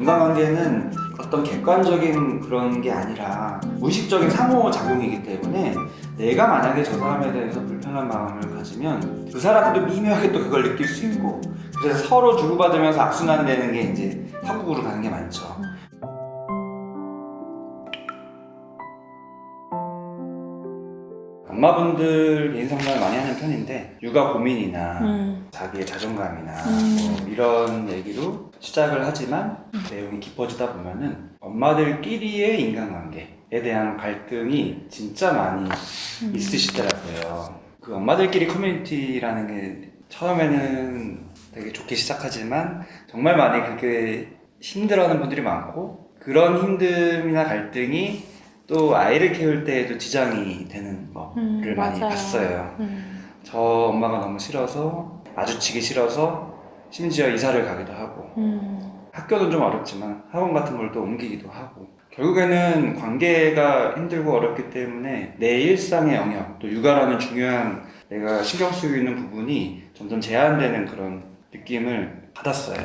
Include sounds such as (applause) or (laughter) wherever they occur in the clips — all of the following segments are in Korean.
인간관계는 어떤 객관적인 그런 게 아니라 무의식적인 상호작용이기 때문에 내가 만약에 저 사람에 대해서 불편한 마음을 가지면 그 사람도 미묘하게 또 그걸 느낄 수 있고 그래서 서로 주고받으면서 악순환 되는 게 이제 파국으로 가는 게 많죠. 엄마분들 개인 상담을 많이 하는 편인데 육아 고민이나 음. 자기의 자존감이나 음. 뭐 이런 얘기로 시작을 하지만 내용이 깊어지다 보면은 엄마들끼리의 인간관계에 대한 갈등이 진짜 많이 음. 있으시더라고요. 그 엄마들끼리 커뮤니티라는 게 처음에는 되게 좋게 시작하지만 정말 많이 그게 힘들어하는 분들이 많고 그런 힘듦이나 갈등이 또 아이를 키울 때에도 지장이 되는 거를 음, 많이 맞아요. 봤어요. 음. 저 엄마가 너무 싫어서 마주치기 싫어서 심지어 이사를 가기도 하고 음. 학교는 좀 어렵지만 학원 같은 걸 또 옮기기도 하고 결국에는 관계가 힘들고 어렵기 때문에 내 일상의 영역 또 육아라는 중요한 내가 신경 쓰고 있는 부분이 점점 제한되는 그런 느낌을 받았어요.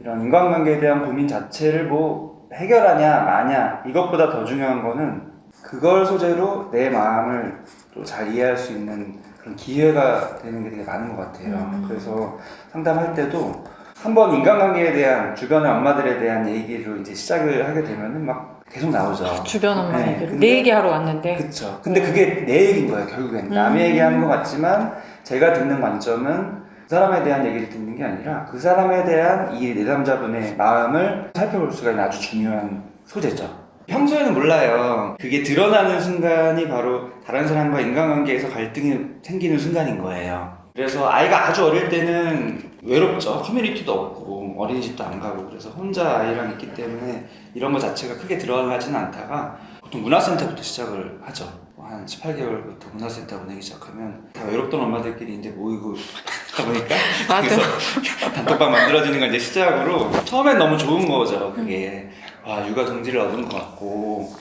이런 인간관계에 대한 고민 자체를 뭐 해결하냐 마냐 이것보다 더 중요한 거는 그걸 소재로 내 마음을 또 잘 이해할 수 있는 그런 기회가 되는 게 되게 많은 것 같아요. 음. 그래서 상담할 때도 한번 인간관계에 대한 주변의 엄마들에 대한 얘기로 이제 시작을 하게 되면은 막 계속 나오죠. 주변 엄마 네, 얘기를 내 얘기하러 왔는데 그쵸. 근데 그게 내 얘기인 거예요, 결국엔. 남의 음. 얘기하는 것 같지만, 제가 듣는 관점은 그 사람에 대한 얘기를 듣는 게 아니라, 그 사람에 대한 이 내담자분의 마음을 살펴볼 수가 있는 아주 중요한 소재죠. 평소에는 몰라요. 그게 드러나는 순간이 바로 다른 사람과 인간관계에서 갈등이 생기는 순간인 거예요. 그래서 아이가 아주 어릴 때는 외롭죠. 커뮤니티도 없고 어린이집도 안 가고 그래서 혼자 아이랑 있기 때문에 이런 거 자체가 크게 드러나지는 않다가 보통 문화센터부터 시작을 하죠. 뭐한 18개월부터 문화센터 보내기 시작하면 다 외롭던 엄마들끼리 이제 모이고 (laughs) 하다 보니까 맞아. 그래서 단톡방 만들어지는 걸 이제 시작으로 처음엔 너무 좋은 거죠. 그게 와 육아 동지를 얻은 것 같고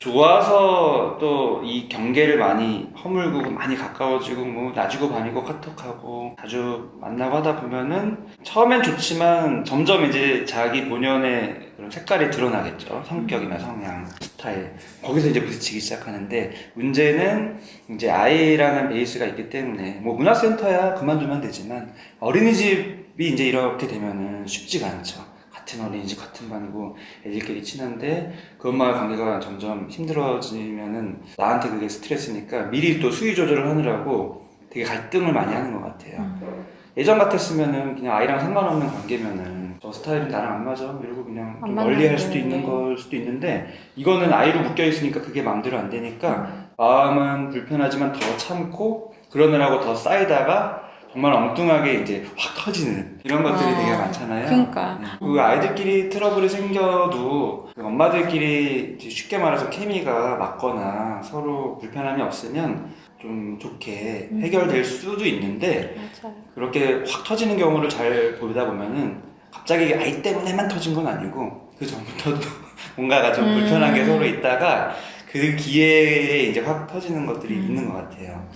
좋아서 또 이 경계를 많이 허물고 많이 가까워지고 뭐 낮이고 밤이고 카톡하고 자주 만나고 하다 보면은 처음엔 좋지만 점점 이제 자기 본연의 그런 색깔이 드러나겠죠. 성격이나 성향 스타일. 거기서 이제 부딪히기 시작하는데 문제는 이제 아이라는 베이스가 있기 때문에 뭐 문화센터야 그만두면 되지만 어린이집이 이제 이렇게 되면은 쉽지가 않죠 같은 어린이집 같은 반이고 애들끼리 친한데 그 엄마의 관계가 점점 힘들어지면은 나한테 그게 스트레스니까 미리 또 수위 조절을 하느라고 되게 갈등을 많이 하는 것 같아요. 음. 예전 같았으면은 그냥 아이랑 상관없는 관계면은 저 스타일은 나랑 안 맞아 이러고 그냥 좀안 멀리 할 수도 있는. 걸 수도 있는데 이거는 아이로 묶여 있으니까 그게 마음대로 안 되니까 음. 마음은 불편하지만 더 참고 그러느라고 더 쌓이다가 정말 엉뚱하게 이제 확 터지는 이런 것들이 아, 되게 많잖아요. 그러니까. 네. 그 아이들끼리 트러블이 생겨도 그 엄마들끼리 쉽게 말해서 케미가 맞거나 서로 불편함이 없으면 좀 좋게 음. 해결될 수도 있는데 맞아요. 그렇게 확 터지는 경우를 잘 보다 보면은 갑자기 아이 때문에만 터진 건 아니고 그 전부터도 (laughs) 뭔가가 좀 음. 불편하게 서로 있다가 그 기회에 이제 확 터지는 것들이 음. 있는 것 같아요.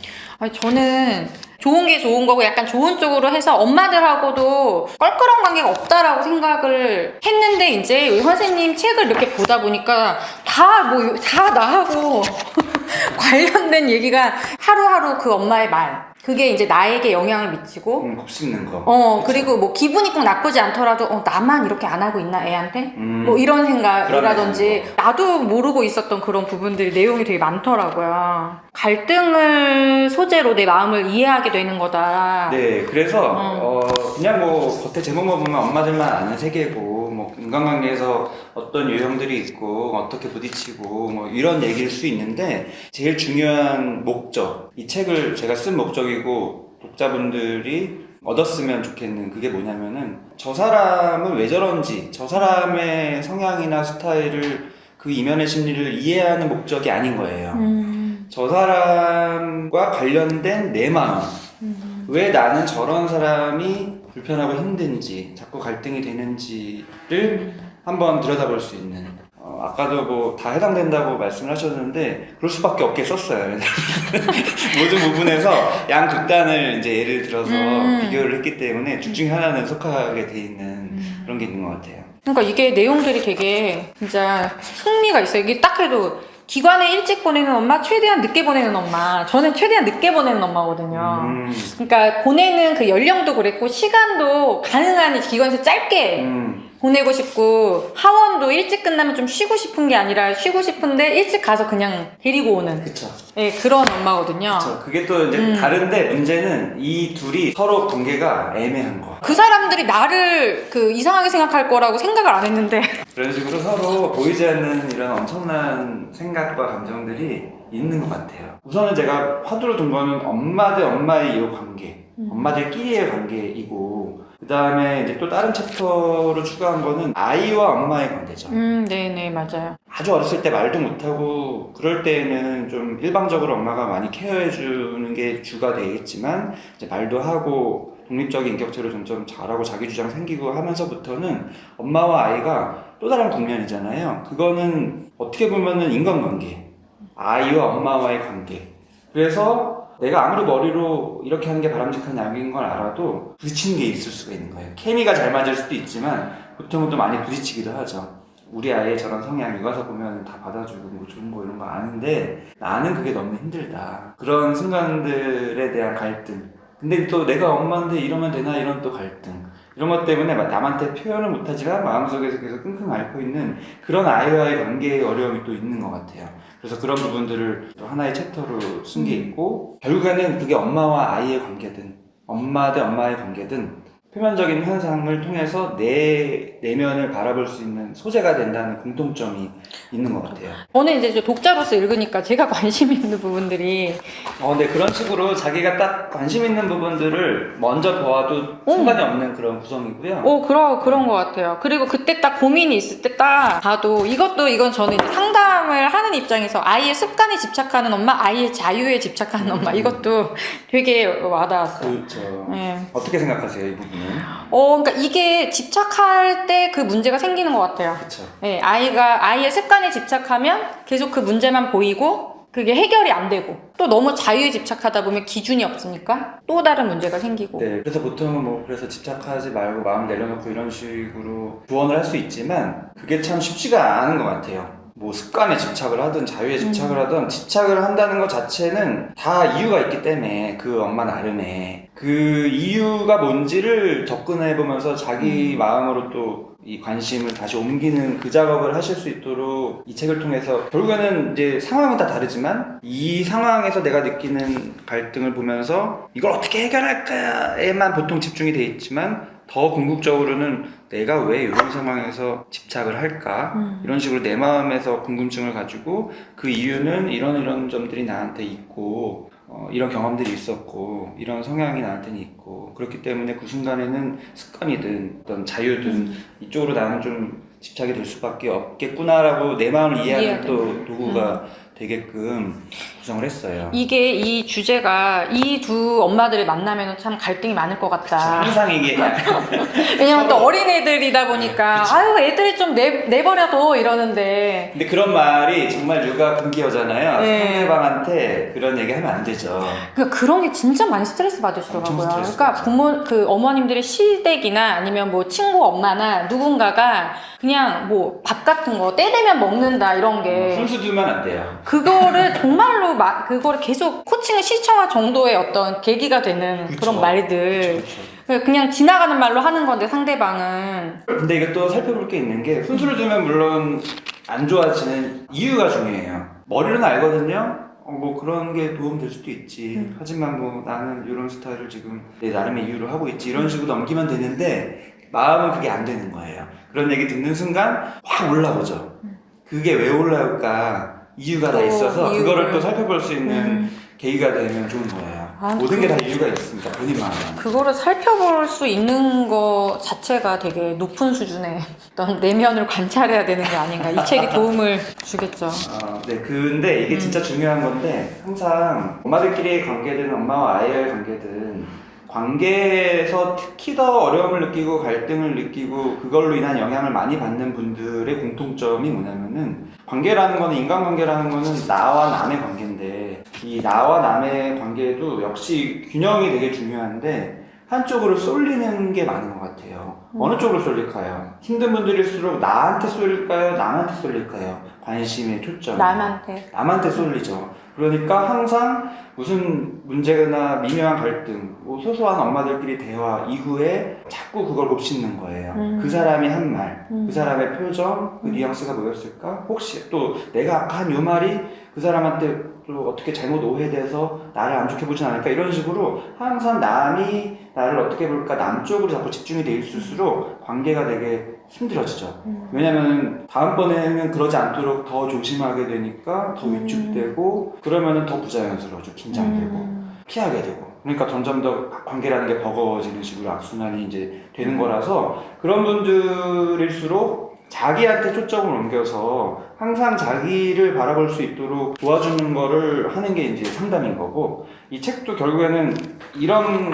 아니, 저는 좋은 게 좋은 거고 약간 좋은 쪽으로 해서 엄마들하고도 껄끄러운 관계가 없다라고 생각을 했는데 이제 우리 선생님 책을 이렇게 보다 보니까 다 뭐 다 나하고 (laughs) 관련된 얘기가 하루하루 그 엄마의 말 그게 이제 나에게 영향을 미치고 음, 곱씹는 거. 어 그리고 뭐 기분이 꼭 나쁘지 않더라도 어 나만 이렇게 안 하고 있나 애한테 음. 뭐 이런 생각이라든지 나도 모르고 있었던 그런 부분들이 내용이 되게 많더라고요. 갈등을 소재로 내 마음을 이해하게 되는 거다. 네, 그래서 음. 어, 그냥 뭐 겉에 제목만 보면 엄마들만 아는 세계고 뭐 인간관계에서 어떤 유형들이 있고 어떻게 부딪히고 뭐 이런 얘기일 수 있는데 제일 중요한 목적 이 책을 제가 쓴 목적이고 독자분들이 얻었으면 좋겠는 그게 뭐냐면은 저 사람은 왜 저런지 저 사람의 성향이나 스타일을 그 이면의 심리를 이해하는 목적이 아닌 거예요. 음, 저 사람과 관련된 내 마음. 음, 왜 나는 저런 사람이 불편하고 힘든지, 자꾸 갈등이 되는지를 한번 들여다볼 수 있는. 어, 아까도 뭐 다 해당된다고 말씀을 하셨는데, 그럴 수밖에 없게 썼어요. (laughs) 모든 부분에서 양 극단을 이제 예를 들어서 음. 비교를 했기 때문에 둘 중에 하나는 속하게 돼 있는 음. 그런 게 있는 것 같아요. 그러니까 이게 내용들이 되게 진짜 흥미가 있어요. 이게 딱 해도 기관에 일찍 보내는 엄마, 최대한 늦게 보내는 엄마. 저는 최대한 늦게 보내는 엄마거든요. 음, 그러니까 보내는 그 연령도 그랬고 시간도 가능한 기관에서 짧게 음, 보내고 싶고 하원도 일찍 끝나면 좀 쉬고 싶은 게 아니라 쉬고 싶은데 일찍 가서 그냥 데리고 오는 그쵸. 예, 그런 엄마거든요. 그쵸. 그게 또 이제 음. 다른데 문제는 이 둘이 서로 관계가 애매한 거야. 그 사람들이 나를 그 이상하게 생각할 거라고 생각을 안 했는데 (laughs) 그런 식으로 서로 보이지 않는 이런 엄청난 생각과 감정들이 있는 것 같아요. 우선은 제가 화두를 둔 거는 엄마 대 엄마의 이 관계, 엄마들끼리의 관계이고, 그 다음에 이제 또 다른 챕터로 추가한 거는 아이와 엄마의 관계죠. 음, 네네 맞아요. 아주 어렸을 때 말도 못하고 그럴 때에는 좀 일방적으로 엄마가 많이 케어해 주는 게 주가 되겠지만 이제 말도 하고 독립적인 인격체로 점점 자라고 자기 주장 생기고 하면서부터는 엄마와 아이가 또 다른 국면이잖아요. 그거는 어떻게 보면은 인간관계. 아이와 엄마와의 관계. 그래서 내가 아무리 머리로 이렇게 하는 게 바람직한 약인 걸 알아도 부딪히는 게 있을 수가 있는 거예요. 케미가 잘 맞을 수도 있지만 보통은 또 많이 부딪히기도 하죠. 우리 아이의 저런 성향 이가서 보면 다 받아주고 뭐 좋은 거 이런 거 아는데 나는 그게 너무 힘들다. 그런 순간들에 대한 갈등. 근데 또 내가 엄마인데 이러면 되나 이런 또 갈등. 이런 것 때문에 막 남한테 표현을 못하지만 마음속에서 계속 끙끙 앓고 있는 그런 아이와의 관계의 어려움이 또 있는 것 같아요. 그래서 그런 부분들을 또 하나의 챕터로 쓴 게 있고 결국에는 그게 엄마와 아이의 관계든 엄마 대 엄마의 관계든 표면적인 현상을 통해서 내 내면을 바라볼 수 있는 소재가 된다는 공통점이 있는 것 같아요. 저는 이제 저 독자로서 읽으니까 제가 (laughs) 관심 있는 부분들이 어, 근데 그런 식으로 자기가 딱 관심 있는 부분들을 먼저 보아도 상관이 없는 그런 구성이고요. 오 그런 그런 것 같아요. 그리고 그때 딱 고민이 있을 때 딱 봐도 이것도 이건 저는 이제 상담을 하는 입장에서 아이의 습관에 집착하는 엄마, 아이의 자유에 집착하는 엄마 이것도 되게 와닿았어요. 그렇죠. 네. 어떻게 생각하세요, 이 부분은? 어, 그러니까 이게 집착할 때 그 문제가 생기는 것 같아요. 그렇죠. 네, 아이가 아이의 습관에 집착하면 계속 그 문제만 보이고 그게 해결이 안 되고 또 너무 자유에 집착하다 보면 기준이 없으니까 또 다른 문제가 생기고 네, 그래서 보통은 뭐 그래서 집착하지 말고 마음 내려놓고 이런 식으로 조언을 할 수 있지만 그게 참 쉽지가 않은 것 같아요. 뭐 습관에 집착을 하든 자유에 집착을 하든 집착을 한다는 것 자체는 다 이유가 있기 때문에 그 엄마 나름의 그 이유가 뭔지를 접근해 보면서 자기 마음으로 또 이 관심을 다시 옮기는 그 작업을 하실 수 있도록 이 책을 통해서 결국에는 이제 상황은 다 다르지만 이 상황에서 내가 느끼는 갈등을 보면서 이걸 어떻게 해결할까에만 보통 집중이 돼 있지만 더 궁극적으로는 내가 왜 이런 상황에서 집착을 할까? 이런 식으로 내 마음에서 궁금증을 가지고 그 이유는 이런 이런 점들이 나한테 있고 어, 이런 경험들이 있었고 이런 성향이 나한테는 있고 그렇기 때문에 그 순간에는 습관이든 어떤 자유든 이쪽으로 나는 좀 집착이 될 수밖에 없겠구나라고 내 마음을 이해하는. 또 도구가 되게끔 구성을 했어요. 이게 이 주제가 이 두 엄마들을 만나면 참 갈등이 많을 것 같다. 항상 이게 (laughs) 왜냐면 또 서로. 어린 애들이다 보니까 아유 애들이 좀 내, 내버려둬 이러는데 근데 그런 말이 정말 육아 금기어잖아요. 네. 상대방한테 그런 얘기 하면 안 되죠. 그러니까 그런 게 진짜 많이 스트레스 받으시더라고요. 엄청 스트레스 그러니까 받죠. 부모 그 어머님들의 시댁이나 아니면 뭐 친구 엄마나 누군가가 그냥 뭐 밥 같은 거 때 되면 먹는다 이런 게 순수 두면 안 돼요. 그거를 정말로 막 그거를 계속 코칭을 시청할 정도의 어떤 계기가 되는 그쵸. 그런 말들 그렇죠. 그냥 지나가는 말로 하는 건데 상대방은 근데 이게 또 살펴볼 게 있는 게 순수를 두면 물론 안 좋아지는 이유가 중요해요. 머리로는 알거든요. 어, 뭐 그런 게 도움 될 수도 있지. 음. 하지만 뭐 나는 이런 스타일을 지금 내 나름의 이유로 하고 있지. 이런 식으로 넘기면 되는데 마음은 그게 안 되는 거예요. 그런 얘기 듣는 순간 확 올라오죠. 그게 왜 올라올까? 이유가 다또 있어서 이유를. 그거를 또 살펴볼 수 있는 음. 계기가 되면 좋은 거예요. 아, 모든 게 다 이유가 있습니다. 본인 마음에. 그거를 살펴볼 수 있는 거 자체가 되게 높은 수준의 어떤 내면을 관찰해야 되는 게 아닌가. 이 책이 도움을 주겠죠. 아, 네. 근데 이게 진짜 중요한 건데 항상 엄마들끼리의 관계든 엄마와 아이의 관계든 관계에서 특히 더 어려움을 느끼고 갈등을 느끼고 그걸로 인한 영향을 많이 받는 분들의 공통점이 뭐냐면은 관계라는 거는 인간관계라는 거는 나와 남의 관계인데 이 나와 남의 관계도 역시 균형이 되게 중요한데 한쪽으로 쏠리는 게 많은 것 같아요. 어느 쪽으로 쏠릴까요? 힘든 분들일수록 나한테 쏠릴까요? 남한테 쏠릴까요? 관심의 초점. 남한테. 남한테 쏠리죠. 그러니까 항상 무슨 문제나 미묘한 갈등, 뭐 소소한 엄마들끼리 대화 이후에 자꾸 그걸 곱씹는 거예요. 음. 그 사람이 한 말, 음. 그 사람의 표정, 그 뉘앙스가 뭐였을까? 혹시 또 내가 아까 한 요 말이 그 사람한테 또 어떻게 잘못 오해돼서 나를 안 좋게 보진 않을까? 이런 식으로 항상 남이 나를 어떻게 볼까? 남 쪽으로 자꾸 집중이 돼 있을수록 관계가 되게 힘들어지죠. 음. 왜냐면 다음번에는 그러지 않도록 더 조심하게 되니까 더 음. 위축되고 그러면은 더 부자연스러워져 긴장되고 음. 피하게 되고 그러니까 점점 더 관계라는 게 버거워지는 식으로 악순환이 이제 음. 되는 거라서 그런 분들일수록 자기한테 초점을 옮겨서 항상 자기를 바라볼 수 있도록 도와주는 거를 하는 게 이제 상담인 거고 이 책도 결국에는 이런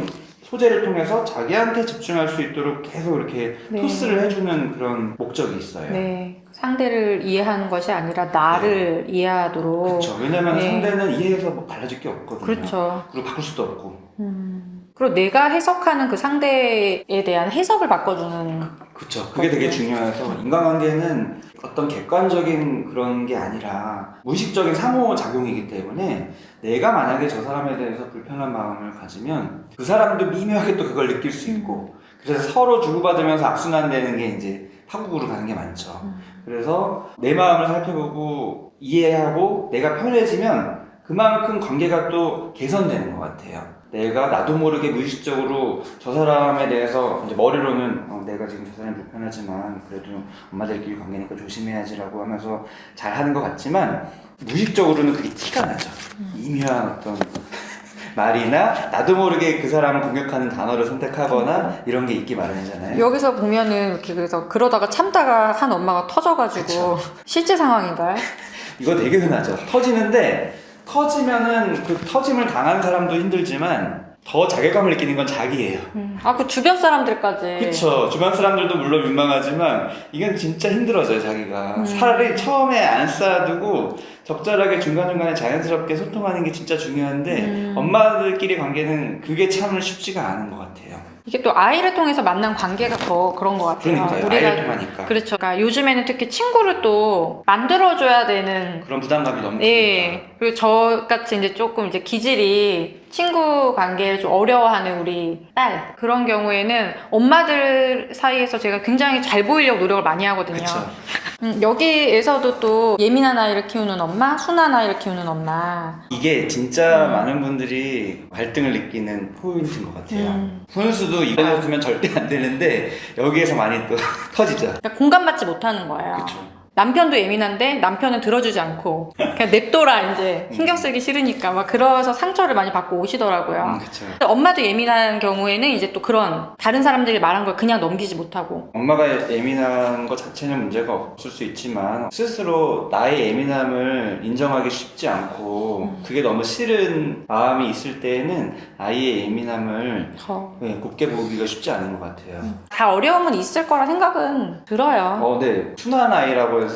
소재를 통해서 자기한테 집중할 수 있도록 계속 이렇게 네. 토스를 해주는 그런 목적이 있어요. 네. 상대를 이해하는 것이 아니라 나를 이해하도록. 그렇죠. 왜냐면 네. 상대는 이해해서 뭐 달라질 게 없거든요. 그렇죠. 그리고 바꿀 수도 없고. 음. 그리고 내가 해석하는 그 상대에 대한 해석을 바꿔주는. 그렇죠. 그게 되게 중요해서 인간관계는 어떤 객관적인 그런 게 아니라 무의식적인 상호작용이기 때문에 내가 만약에 저 사람에 대해서 불편한 마음을 가지면 그 사람도 미묘하게 또 그걸 느낄 수 있고 그래서 서로 주고받으면서 악순환되는 게 이제 파국으로 가는 게 많죠. 음. 그래서 내 마음을 살펴보고 이해하고 내가 편해지면 그만큼 관계가 또 개선되는 것 같아요. 내가 나도 모르게 무의식적으로 저 사람에 대해서 이제 머리로는 어, 내가 지금 저 사람이 불편하지만 그래도 엄마들끼리 관계니까 조심해야지라고 하면서 잘 하는 것 같지만 무의식적으로는 그게 티가 나죠. 미묘한 어떤 (laughs) 말이나 나도 모르게 그 사람을 공격하는 단어를 선택하거나 이런 게 있기 마련이잖아요. 여기서 보면은 이렇게 그래서 그러다가 참다가 한 엄마가 터져가지고 실제 상황인가요? (laughs) 이거 되게 흔하죠. 터지는데 터지면은 그 터짐을 당한 사람도 힘들지만 더 자괴감을 느끼는 건 자기예요. 아 그 주변 사람들까지. 그쵸. 주변 사람들도 물론 민망하지만 이건 진짜 힘들어져요, 자기가. 차라리 처음에 안 쌓아두고 적절하게 중간중간에 자연스럽게 소통하는 게 진짜 중요한데 음. 엄마들끼리 관계는 그게 참 쉽지가 않은 것 같아요. 이게 또 아이를 통해서 만난 관계가 더 그런 것 같아요. 그러니까요. 아이를 통하니까. 그렇죠. 그러니까 요즘에는 특히 친구를 또 만들어줘야 되는 그런 부담감이 너무 크니까. 예. 그리고 저같이 이제 조금 이제 기질이 친구 관계를 좀 어려워하는 우리 딸 그런 경우에는 엄마들 사이에서 제가 굉장히 잘 보이려고 노력을 많이 하거든요. 그쵸. (laughs) 음, 여기에서도 또 예민한 아이를 키우는 엄마, 순한 아이를 키우는 엄마. 이게 진짜 음. 많은 분들이 갈등을 느끼는 포인트인 것 같아요. 음. 훈수도 이거였으면 절대 안 되는데 여기에서 많이 또 (laughs) 터지죠. 그러니까 공감받지 못하는 거예요. 그렇죠. 남편도 예민한데 남편은 들어주지 않고 그냥 냅둬라 이제 신경 쓰기 싫으니까 막 그래서 상처를 많이 받고 오시더라고요. 음, 그렇죠. 엄마도 예민한 경우에는 이제 또 그런 다른 사람들이 말한 걸 그냥 넘기지 못하고 엄마가 예민한 것 자체는 문제가 없을 수 있지만 스스로 나의 예민함을 인정하기 쉽지 않고 그게 너무 싫은 마음이 있을 때에는 아이의 예민함을 더. 네, 곱게 보기가 쉽지 않은 것 같아요. 다 어려움은 있을 거라 생각은 들어요. 어, 네. 순한 아이라고 해서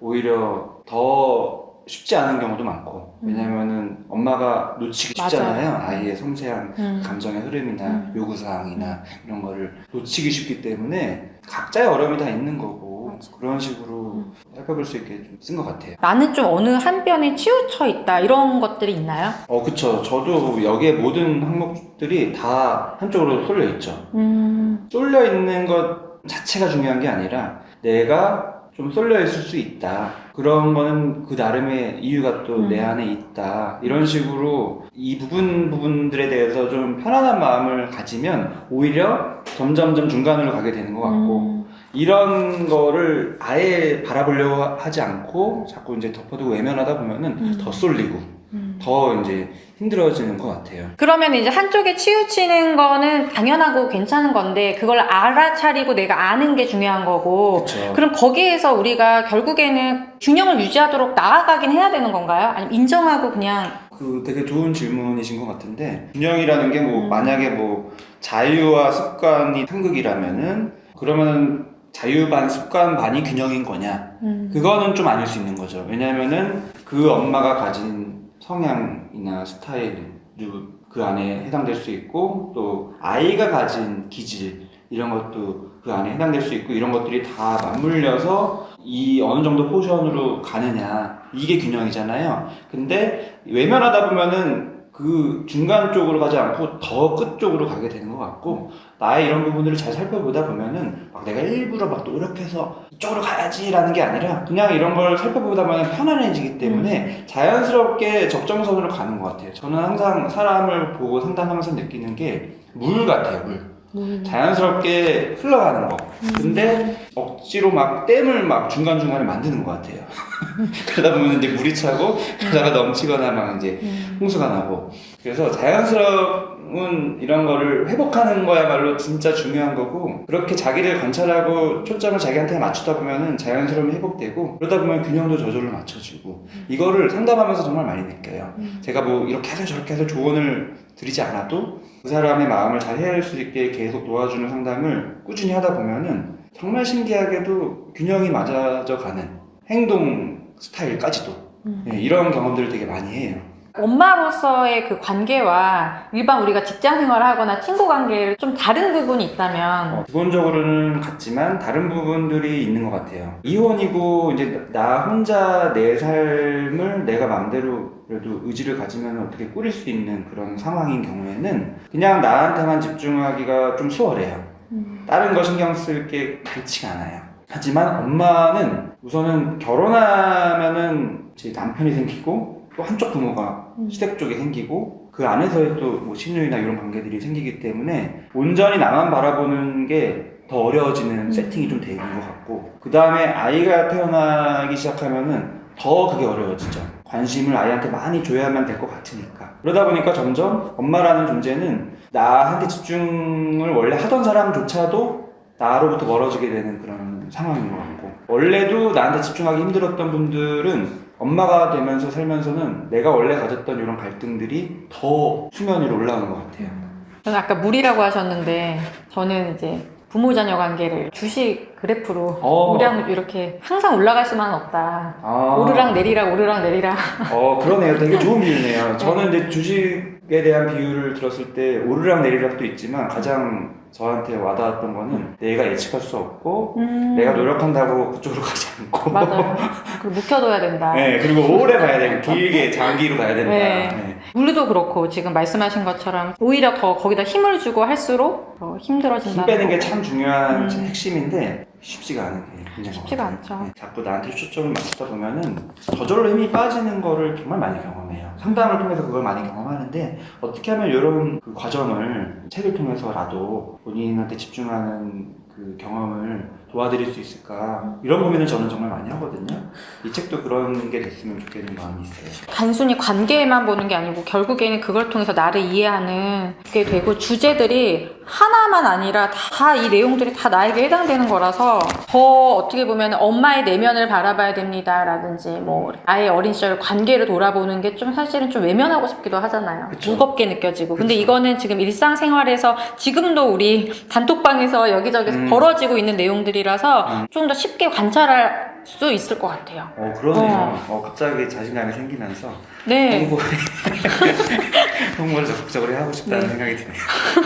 오히려 더 쉽지 않은 경우도 많고 왜냐면은 엄마가 놓치기 맞아요. 쉽잖아요 아이의 섬세한 음. 감정의 흐름이나 음. 요구사항이나 이런 거를 놓치기 쉽기 때문에 각자의 어려움이 다 있는 거고 맞아. 그런 식으로 음. 살펴볼 수 있게 좀 쓴 것 같아요 나는 좀 어느 한 변에 치우쳐 있다 이런 것들이 있나요? 어 그쵸 저도 여기에 모든 항목들이 다 한쪽으로 쏠려 있죠 음, 쏠려 있는 것 자체가 중요한 게 아니라 내가 좀 쏠려 있을 수 있다. 그런 거는 그 나름의 이유가 또내 음. 안에 있다. 이런 식으로 이 부분 부분들에 대해서 좀 편안한 마음을 가지면 오히려 점점점 중간으로 가게 되는 것 같고 음, 이런 거를 아예 바라보려고 하지 않고 자꾸 이제 덮어두고 외면하다 보면은 음. 더 쏠리고 음. 더 이제 힘들어지는 것 같아요. 그러면 이제 한쪽에 치우치는 거는 당연하고 괜찮은 건데 그걸 알아차리고 내가 아는 게 중요한 거고 그렇죠. 그럼 거기에서 우리가 결국에는 균형을 유지하도록 나아가긴 해야 되는 건가요? 아니면 인정하고 그냥 그 되게 좋은 질문이신 것 같은데 균형이라는 게뭐 음. 만약에 뭐 자유와 습관이 상극이라면은 그러면은 자유 반 습관 반이 균형인 거냐 음, 그거는 좀 아닐 수 있는 거죠 왜냐면은 그 엄마가 가진 성향이나 스타일을 그 안에 해당될 수 있고 또 아이가 가진 기질 이런 것도 그 안에 해당될 수 있고 이런 것들이 다 맞물려서 이 어느 정도 포션으로 가느냐 이게 균형이잖아요. 근데 외면하다 보면은 그 중간 쪽으로 가지 않고 더 끝 쪽으로 가게 되는 것 같고 나의 이런 부분들을 잘 살펴보다 보면은 막 내가 일부러 막 노력해서 이쪽으로 가야지라는 게 아니라 그냥 이런 걸 살펴보다 보면 편안해지기 때문에 자연스럽게 적정선으로 가는 것 같아요. 저는 항상 사람을 보고 상담하면서 느끼는 게 물 같아요, 물. 음. 자연스럽게 흘러가는 거. 근데 억지로 막 댐을 막 중간중간에 만드는 것 같아요. (laughs) 그러다 보면 이제 물이 차고 그러다가 넘치거나 막 이제 음. 홍수가 나고. 그래서 자연스러운 이런 거를 회복하는 거야말로 진짜 중요한 거고 그렇게 자기를 관찰하고 초점을 자기한테 맞추다 보면은 자연스러움이 회복되고 그러다 보면 균형도 저절로 맞춰지고 이거를 상담하면서 정말 많이 느껴요. 제가 뭐 이렇게 해서 저렇게 해서 조언을 드리지 않아도 그 사람의 마음을 잘 헤아릴 수 있게 계속 도와주는 상담을 꾸준히 하다 보면은 정말 신기하게도 균형이 맞아져 가는 행동 스타일까지도 음. 네, 이런 경험들을 되게 많이 해요. 엄마로서의 그 관계와 일반 우리가 직장 생활을 하거나 친구 관계를 좀 다른 부분이 있다면 어, 기본적으로는 같지만 다른 부분들이 있는 것 같아요. 이혼이고 이제 나 혼자 내 삶을 내가 마음대로 그래도 의지를 가지면 어떻게 꾸릴 수 있는 그런 상황인 경우에는 그냥 나한테만 집중하기가 좀 수월해요. 다른 거 신경 쓸 게 그렇지가 않아요. 하지만 엄마는 우선은 결혼하면은 제 남편이 생기고 또 한쪽 부모가 시댁 쪽에 생기고 그 안에서의 또뭐 신유이나 이런 관계들이 생기기 때문에 온전히 나만 바라보는 게 더 어려워지는 세팅이 좀돼 있는 것 같고 그 다음에 아이가 태어나기 시작하면은 더 그게 어려워지죠. 관심을 아이한테 많이 줘야만 될 것 같으니까. 그러다 보니까 점점 엄마라는 존재는 나한테 집중을 원래 하던 사람조차도 나로부터 멀어지게 되는 그런 상황인 것 같고 원래도 나한테 집중하기 힘들었던 분들은 엄마가 되면서 살면서는 내가 원래 가졌던 이런 갈등들이 더 수면 위로 올라오는 것 같아요. 저는 아까 물이라고 하셨는데 저는 이제 부모 자녀 관계를 주식 그래프로 어. 우량 이렇게 항상 올라갈 수만은 없다. 아, 오르락 내리락 오르락 내리락. 어 그러네요. 되게 (laughs) 좋은 비유네요. 저는 이제 주식에 대한 비유를 들었을 때 오르락 내리락도 있지만 가장 저한테 와닿았던 거는 내가 예측할 수 없고 음, 내가 노력한다고 그쪽으로 (laughs) 가지 않고 맞아요. 그리고 묵혀둬야 된다. 네 그리고 오래 봐야 되고 길게 (laughs) 장기로 가야 된다. 네. 네. 물도 그렇고 지금 말씀하신 것처럼 오히려 더 거기다 힘을 주고 할수록 더 힘들어진다. 힘 빼는 게 참 중요한 음. 핵심인데 쉽지가 않은 게 굉장히 쉽지가. 않죠. 네, 자꾸 나한테 초점을 맞추다 보면은 저절로 힘이 빠지는 거를 정말 많이 경험해요. 상담을 통해서 그걸 많이 경험하는데 어떻게 하면 이런 그 과정을 책을 통해서라도 본인한테 집중하는 그 경험을 도와드릴 수 있을까 이런 고민을 저는 정말 많이 하거든요. 이 책도 그런 게 됐으면 좋겠는 마음이 있어요. 단순히 관계만 보는 게 아니고 결국에는 그걸 통해서 나를 이해하는 게 되고 주제들이 하나만 아니라 다 이 내용들이 다 나에게 해당되는 거라서 더 어떻게 보면 엄마의 내면을 바라봐야 됩니다라든지 뭐 아예 어린 시절 관계를 돌아보는 게 좀 사실은 좀 외면하고 싶기도 하잖아요. 그쵸. 무겁게 느껴지고. 근데 그쵸. 이거는 지금 일상생활에서 지금도 우리 단톡방에서 여기저기서 음. 벌어지고 있는 내용들이라서 음. 좀더 쉽게 관찰할 수 있을 것 같아요. 어 그러네요. 어, 갑자기 자신감이 생기면서 네. 홍보 홍보를 (laughs) 적극적으로 하고 싶다는 네. 생각이 드네요.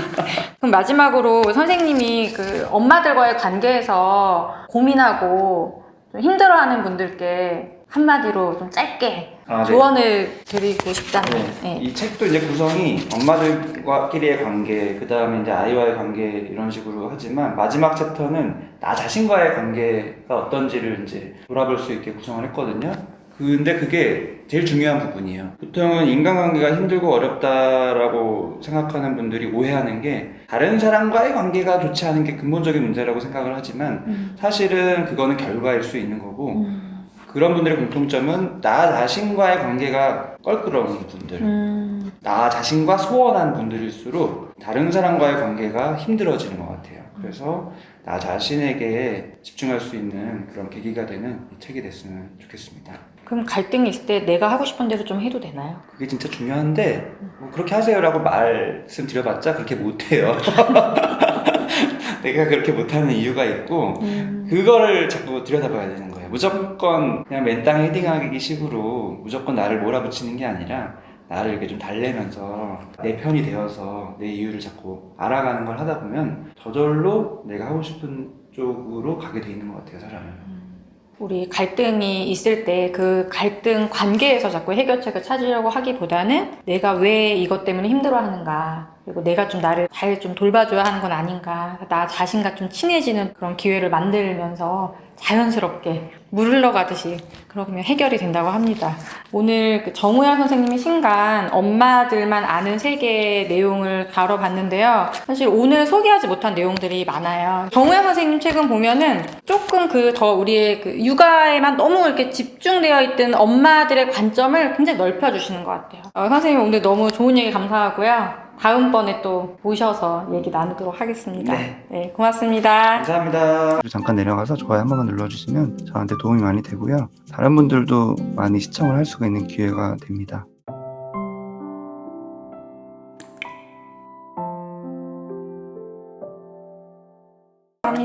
(laughs) 그럼 마지막으로 선생님이 그 엄마들과의 관계에서 고민하고 좀 힘들어하는 분들께 한마디로 좀 짧게 아, 네. 조언을 드리고 싶다면 네. 네. 이 책도 이제 구성이 엄마들과끼리의 관계, 그 다음에 이제 아이와의 관계 이런 식으로 하지만 마지막 챕터는 나 자신과의 관계가 어떤지를 이제 돌아볼 수 있게 구성을 했거든요. 근데 그게 제일 중요한 부분이에요. 보통은 인간관계가 힘들고 어렵다라고 생각하는 분들이 오해하는 게 다른 사람과의 관계가 좋지 않은 게 근본적인 문제라고 생각을 하지만 음. 사실은 그거는 결과일 수 있는 거고 음. 그런 분들의 공통점은 나 자신과의 관계가 껄끄러운 분들 음. 나 자신과 소원한 분들일수록 다른 사람과의 관계가 힘들어지는 것 같아요. 그래서 나 자신에게 집중할 수 있는 그런 계기가 되는 이 책이 됐으면 좋겠습니다. 그럼 갈등이 있을 때 내가 하고 싶은 대로 좀 해도 되나요? 그게 진짜 중요한데 뭐 그렇게 하세요라고 말씀드려봤자 그렇게 못해요. (laughs) 내가 그렇게 못하는 이유가 있고 음. 그거를 자꾸 들여다봐야 되는. 무조건 그냥 맨땅 헤딩하기 식으로 무조건 나를 몰아붙이는 게 아니라 나를 이렇게 좀 달래면서 내 편이 되어서 내 이유를 자꾸 알아가는 걸 하다 보면 저절로 내가 하고 싶은 쪽으로 가게 돼 있는 것 같아요, 사람은. 우리 갈등이 있을 때 그 갈등 관계에서 자꾸 해결책을 찾으려고 하기보다는 내가 왜 이것 때문에 힘들어 하는가 그리고 내가 좀 나를 잘 좀 돌봐줘야 하는 건 아닌가 나 자신과 좀 친해지는 그런 기회를 만들면서 자연스럽게 물 흘러가듯이 그러면 해결이 된다고 합니다. 오늘 그 정우영 선생님의 신간 엄마들만 아는 세계의 내용을 다뤄봤는데요. 사실 오늘 소개하지 못한 내용들이 많아요. 정우영 선생님 책은 보면은 조금 그 더 우리의 그 육아에만 너무 이렇게 집중되어 있던 엄마들의 관점을 굉장히 넓혀주시는 것 같아요. 어, 선생님 오늘 너무 좋은 얘기 감사하고요. 다음번에 또 모셔서 얘기 나누도록 하겠습니다. 네. 고맙습니다. 감사합니다. 잠깐 내려가서 좋아요 한 번만 눌러주시면 저한테 도움이 많이 되고요. 다른 분들도 많이 시청을 할 수가 있는 기회가 됩니다. 감사합니다.